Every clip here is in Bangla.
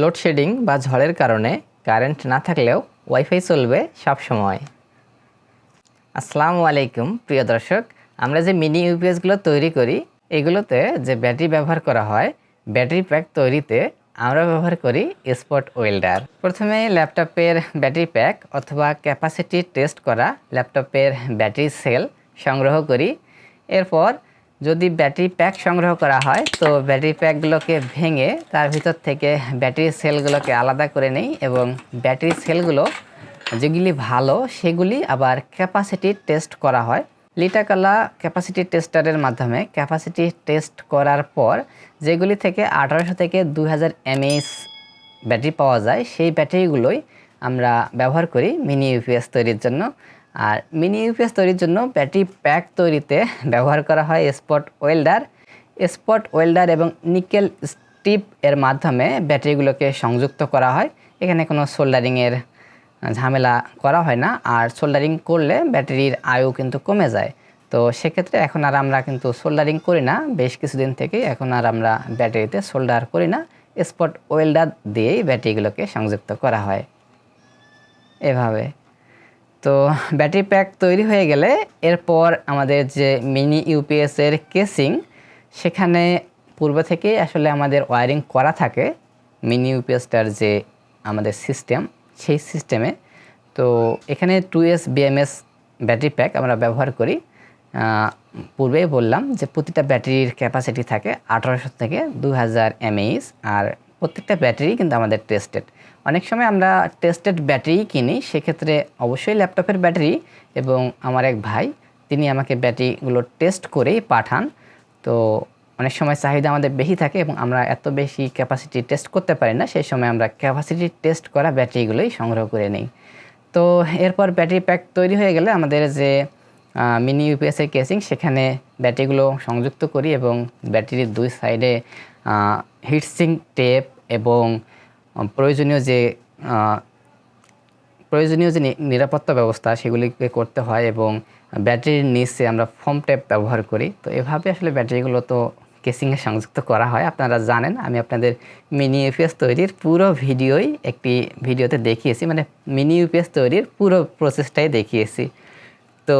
লোডশেডিং বা ঝড়ের কারণে কারেন্ট না থাকলেও ওয়াইফাই চলবে সব সময় আসসালামু আলাইকুম, প্রিয় দর্শক। আমরা যে মিনি ইউপিএসগুলো তৈরি করি, এগুলোতে যে ব্যাটারি ব্যবহার করা হয়, ব্যাটারি প্যাক তৈরিতে আমরা ব্যবহার করি স্পট ওয়েল্ডার। প্রথমে ল্যাপটপের ব্যাটারি প্যাক অথবা ক্যাপাসিটি টেস্ট করা ল্যাপটপের ব্যাটারি সেল সংগ্রহ করি। এরপর যদি ব্যাটারি প্যাক সংগ্রহ করা হয়, তো ব্যাটারি প্যাকগুলোকে ভেঙে তার ভিতর থেকে ব্যাটারি সেলগুলোকে আলাদা করে নেই এবং ব্যাটারি সেলগুলো যেগুলি ভালো, সেগুলি আবার ক্যাপাসিটি টেস্ট করা হয়। লিটাকালা ক্যাপাসিটি টেস্টারের মাধ্যমে ক্যাপাসিটি টেস্ট করার পর যেগুলি থেকে আঠারোশো থেকে দুই হাজার ব্যাটারি পাওয়া যায়, সেই ব্যাটারিগুলোই আমরা ব্যবহার করি মিনি ইউপিএস তৈরির জন্য। আর মিনি ইউপিএস তৈরির জন্য ব্যাটারি প্যাক তৈরিতে ব্যবহার করা হয় স্পট ওয়েল্ডার স্পট ওয়েল্ডার এবং নিকেল স্টিপ এর মাধ্যমে ব্যাটারিগুলোকে সংযুক্ত করা হয়। এখানে কোনো সোল্ডারিংয়ের ঝামেলা করা হয় না। আর সোল্ডারিং করলে ব্যাটারির আয়ু কিন্তু কমে যায়। তো সেক্ষেত্রে এখন আর আমরা কিন্তু সোল্ডারিং করি না। বেশ কিছুদিন থেকে এখন আর আমরা ব্যাটারিতে সোল্ডার করি না। স্পট ওয়েল্ডার দিয়েই ব্যাটারিগুলোকে সংযুক্ত করা হয়। এভাবে। তো ব্যাটারি প্যাক তৈরি হয়ে গেলে এরপর আমাদের যে মিনি ইউপিএসের কেসিং, সেখানে পূর্ব থেকেই আসলে আমাদের ওয়ারিং করা থাকে মিনি ইউপিএসটার যে আমাদের সিস্টেম, সেই সিস্টেমে। তো এখানে two S BMS battery pack আমরা ব্যবহার করি। পূর্বেই বললাম যে প্রতিটা ব্যাটারির ক্যাপাসিটি থাকে আঠারোশো থেকে দু হাজার এমএইচ আর প্রত্যেকটা ব্যাটারি কিন্তু আমাদের টেস্টেড অনেক সময় আমরা টেস্টেড ব্যাটারি কিনি, সেক্ষেত্রে অবশ্যই ল্যাপটপের ব্যাটারি এবং আমার এক ভাই, তিনি আমাকে ব্যাটারিগুলো টেস্ট করেই পাঠান। তো অনেক সময় চাহিদা আমাদের বেশি থাকে এবং আমরা এত বেশি ক্যাপাসিটি টেস্ট করতে পারি না, সেই সময় আমরা ক্যাপাসিটি টেস্ট করা ব্যাটারিগুলোই সংগ্রহ করে নিই। তো এরপর ব্যাটারি প্যাক তৈরি হয়ে গেলে আমাদের যে মিনি ইউপিএসের কেসিং সেখানে ব্যাটারিগুলো সংযুক্ত করি এবং ব্যাটারির দুই সাইডে হিটসিং টেপ এবং প্রয়োজনীয় যে প্রয়োজনীয় যে নিরাপত্তা ব্যবস্থা সেগুলিকে করতে হয় এবং ব্যাটারির নিচে আমরা ফোম টেপ ব্যবহার করি। তো এভাবে আসলে ব্যাটারিগুলো তো কেসিংয়ে সংযুক্ত করা হয়। আপনারা জানেন, আমি আপনাদের মিনি ইউপিএস তৈরির পুরো ভিডিওই একটি ভিডিওতে দেখিয়েছি মানে মিনি ইউপিএস তৈরির পুরো প্রসেসটাই দেখিয়েছি। তো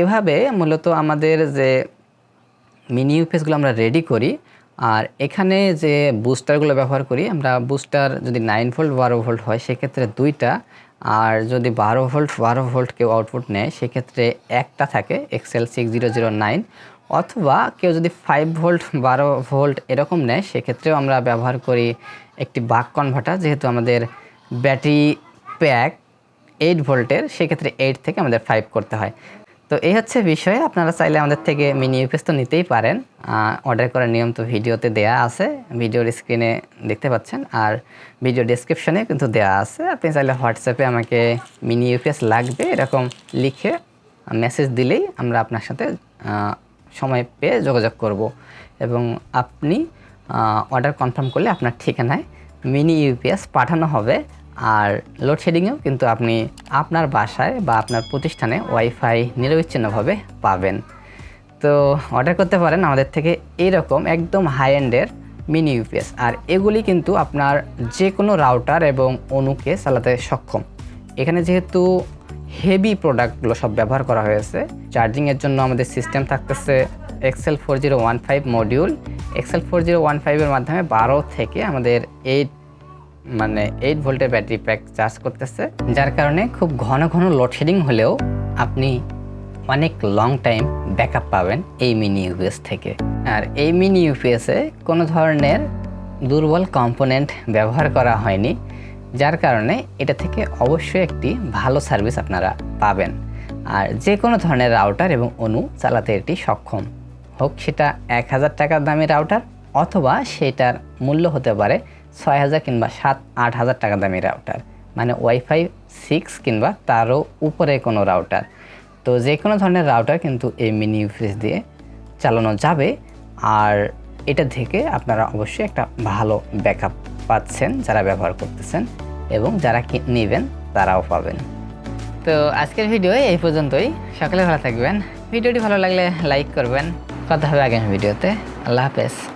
এভাবে মূলত আমাদের যে মিনি ইউপিএসগুলো আমরা রেডি করি, আর এখানে যে বুস্টারগুলো ব্যবহার করি, আমরা বুস্টার যদি নাইন ভোল্ট বারো ভোল্ট হয়, সেক্ষেত্রে দুইটা, আর যদি বারো ভোল্ট বারো ভোল্ট কেউ আউটপুট নেয়, সেক্ষেত্রে একটা থাকে XL six zero zero nine অথবা কেউ যদি ফাইভ ভোল্ট বারো ভোল্ট এরকম নেয়, সেক্ষেত্রেও আমরা ব্যবহার করি একটি বাক কনভার্টার যেহেতু আমাদের ব্যাটারি প্যাক এইট ভোল্টের সেক্ষেত্রে এইট থেকে আমাদের ফাইভ করতে হয়। তো এই হচ্ছে বিষয়। আপনারা চাইলে আমাদের থেকে মিনি ইউপিএস তো নিতেই পারেন। অর্ডার করার নিয়ম তো ভিডিওতে দেয়া আছে। ভিডিওর স্ক্রিনে দেখতে পাচ্ছেন। আর ভিডিও ডেসক্রিপশনে কিন্তু দেয়া আছে। আপনি চাইলে হোয়াটসঅ্যাপে আমাকে মিনি ইউপিএস লাগবে। এরকম লিখে মেসেজ দিলেই আমরা আপনার সাথে সময় পেয়ে যোগাযোগ করব। এবং আপনি অর্ডার কনফার্ম করলে আপনার ঠিকানায় মিনি ইউপিএস পাঠানো হবে। আর লোডশেডিংয়েও কিন্তু আপনি আপনার বাসায় বা আপনার প্রতিষ্ঠানে ওয়াইফাই নিরবিচ্ছিন্নভাবে পাবেন। তো অর্ডার করতে পারেন আমাদের থেকে এইরকম একদম হাই এন্ডের মিনি ইউপিএস আর এগুলি কিন্তু আপনার যে কোনো রাউটার এবং অনুকে চালাতে সক্ষম। এখানে যেহেতু হেভি প্রোডাক্টগুলো সব ব্যবহার করা হয়েছে চার্জিংয়ের জন্য আমাদের সিস্টেম থাকতেছে XL four zero one five module XL four zero one ফাইভের মাধ্যমে বারো থেকে আমাদের এইট মানে এইট ভোল্টের ব্যাটারি প্যাক চার্জ করতেছে, যার কারণে খুব ঘন ঘন লোডশেডিং হলেও আপনি অনেক লং টাইম ব্যাকআপ পাবেন এই মিনি ইউপিএস থেকে। আর এই মিনি ইউপিএসে কোনো ধরনের দুর্বল কম্পোনেন্ট ব্যবহার করা হয়নি, যার কারণে এটা থেকে অবশ্যই একটি ভালো সার্ভিস আপনারা পাবেন। আর যে কোনো ধরনের রাউটার এবং অনু চালাতে এটি সক্ষম। হোক সেটা এক হাজার টাকার দামি রাউটার অথবা সেটার মূল্য হতে পারে ছয় হাজার কিংবা সাত, আট হাজার টাকা দামি রাউটার মানে ওয়াইফাই সিক্স কিংবা তারও উপরে কোনো রাউটার তো যে কোনো ধরনের রাউটার কিন্তু এই মিনি ইউপিএস দিয়ে চালানো যাবে। আর এটা থেকে আপনারা অবশ্যই একটা ভালো ব্যাকআপ পাচ্ছেন যারা ব্যবহার করতেছেন এবং যারা নেবেন তারাও পাবেন। তো আজকের ভিডিও এই পর্যন্তই। সকালে ভালো থাকবেন। ভিডিওটি ভালো লাগলে লাইক করবেন। কথা হবে আগামী ভিডিওতে আল্লাহ হাফেজ।